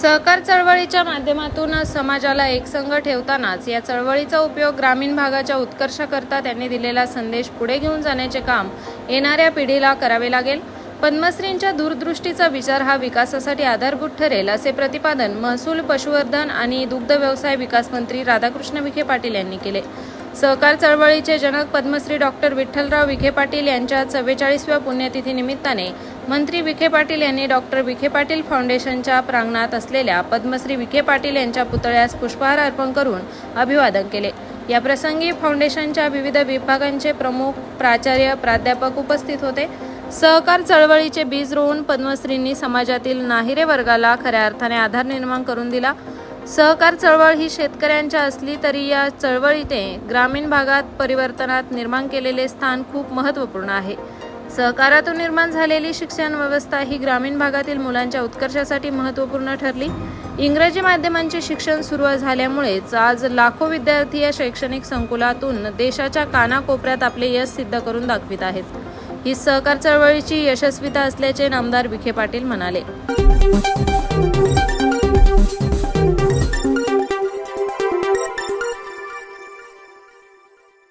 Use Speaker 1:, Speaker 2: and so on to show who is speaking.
Speaker 1: सहकार चळवळीच्या माध्यमातून समाजाला एकसंघ ठेवतानाच या चळवळीचा उपयोग ग्रामीण भागाच्या उत्कर्षाकरता त्यांनी दिलेला संदेश पुढे घेऊन जाण्याचे काम येणाऱ्या पिढीला करावे लागेल. पद्मश्रींच्या दूरदृष्टीचा विचार हा विकासासाठी आधारभूत ठरेल असे प्रतिपादन महसूल पशुवर्धन आणि दुग्ध व्यवसाय विकास मंत्री राधाकृष्ण विखे पाटील यांनी केले. सहकार चळवळीचे जनक पद्मश्री डॉक्टर विठ्ठलराव विखे पाटील यांच्या चव्वेचाळीसव्या पुण्यतिथीनिमित्ताने मंत्री विखे पाटील यांनी डॉक्टर विखे पाटील फाउंडेशनच्या प्रांगणात असलेल्या पद्मश्री विखे पाटील यांच्या पुतळ्यास पुष्पहार अर्पण करून अभिवादन केले. या प्रसंगी फाउंडेशनच्या विविध विभागांचे प्रमुख प्राचार्य प्राध्यापक उपस्थित होते. सहकार चळवळीचे बीज रोवून पद्मश्रींनी समाजातील नाहिरे वर्गाला खऱ्या अर्थाने आधार निर्माण करून दिला. सहकार चळवळ ही शेतकऱ्यांच्या असली तरी या चळवळीने ग्रामीण भागात परिवर्तनात निर्माण केलेले स्थान खूप महत्त्वपूर्ण आहे. सहकारातून निर्माण झालेली शिक्षण व्यवस्था ही ग्रामीण भागातील मुलांच्या उत्कर्षासाठी महत्त्वपूर्ण ठरली. इंग्रजी माध्यमांचे शिक्षण सुरू झाल्यामुळेच आज लाखो विद्यार्थी या शैक्षणिक संकुलातून देशाच्या कानाकोपऱ्यात आपले यश सिद्ध करून दाखवित आहेत. ही सहकार चळवळीची यशस्विता असल्याचे नामदार विखे पाटील म्हणाले.